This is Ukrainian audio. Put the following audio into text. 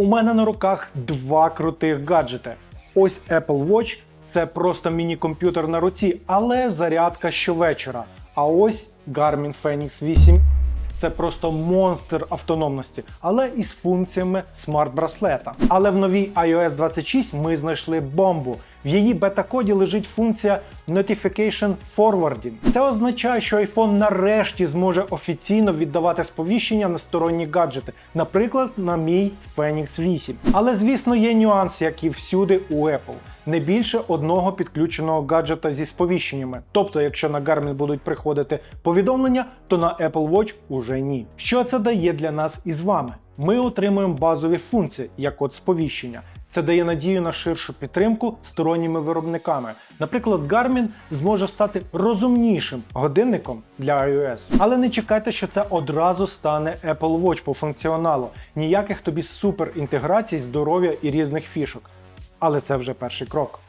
У мене на руках два крутих гаджети. Ось Apple Watch це просто міні-комп'ютер на руці, але зарядка щовечора. А ось Garmin Fenix 8 це просто монстр автономності, але із функціями смарт-браслета. Але в новій iOS 26 ми знайшли бомбу. В її бета-коді лежить функція Notification Forwarding. Це означає, що iPhone нарешті зможе офіційно віддавати сповіщення на сторонні гаджети, наприклад, на мій Phoenix 8. Але звісно, є нюанс, як і всюди у Apple. Не більше одного підключеного гаджета зі сповіщеннями. Тобто, якщо на Garmin будуть приходити повідомлення, то на Apple Watch уже ні. Що це дає для нас із вами? Ми отримуємо базові функції, як от сповіщення. Це дає надію на ширшу підтримку сторонніми виробниками. Наприклад, Garmin зможе стати розумнішим годинником для iOS. Але не чекайте, що це одразу стане Apple Watch по функціоналу. Ніяких тобі супер інтеграцій, здоров'я і різних фішок. Але це вже перший крок.